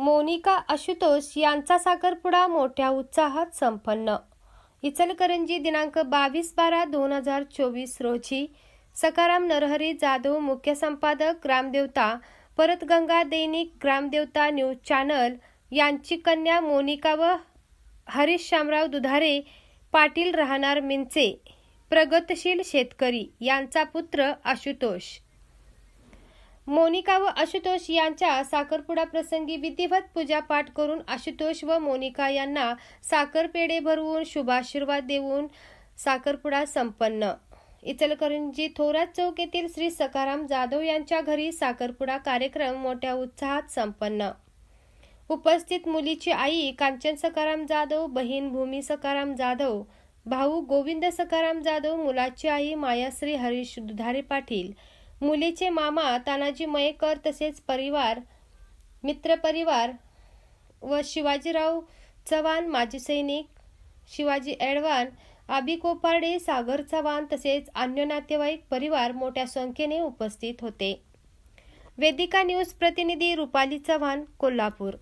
मोनिका आशुतोष यांचा साखरपुडा मोठ्या उत्साहात संपन्न. इचलकरंजी दिनांक बावीस बारा दोन हजार चोवीस रोजी सकाराम नरहरी जाधव मुख्य संपादक ग्रामदेवता परत गंगा दैनिक ग्रामदेवता न्यूज चॅनल यांची कन्या मोनिका व हरीश शामराव दुधारे पाटील राहणार मिंचे प्रगतशील शेतकरी यांचा पुत्र आशुतोष. मोनिका व आशुतोष यांच्या साखरपुडा प्रसंगी विधिवत पूजापाठ करून आशुतोष व मोनिका यांना साखरपेढे भरवून शुभाशीर्वाद देऊन साखरपुडा संपन्न. इचलकरंजी थोरात चौक येथील श्री सकाराम जाधव यांच्या घरी साखरपुडा कार्यक्रम मोठ्या उत्साहात संपन्न. उपस्थित मुलीची आई कांचन सकाराम जाधव बहीण भूमी सकाराम जाधव भाऊ गोविंद सकाराम जाधव मुलाची आई मायाश्री हरीश दुधारे पाटील मुलीचे मामा तानाजी मयेकर तसेच परिवार मित्रपरिवार व शिवाजीराव चव्हाण माजी सैनिक शिवाजी एडवान आबी कोपार्डे सागर चव्हाण तसेच अन्य नातेवाईक परिवार मोठ्या संख्येने उपस्थित होते. वेदिका न्यूज प्रतिनिधी रुपाली चव्हाण कोल्हापूर.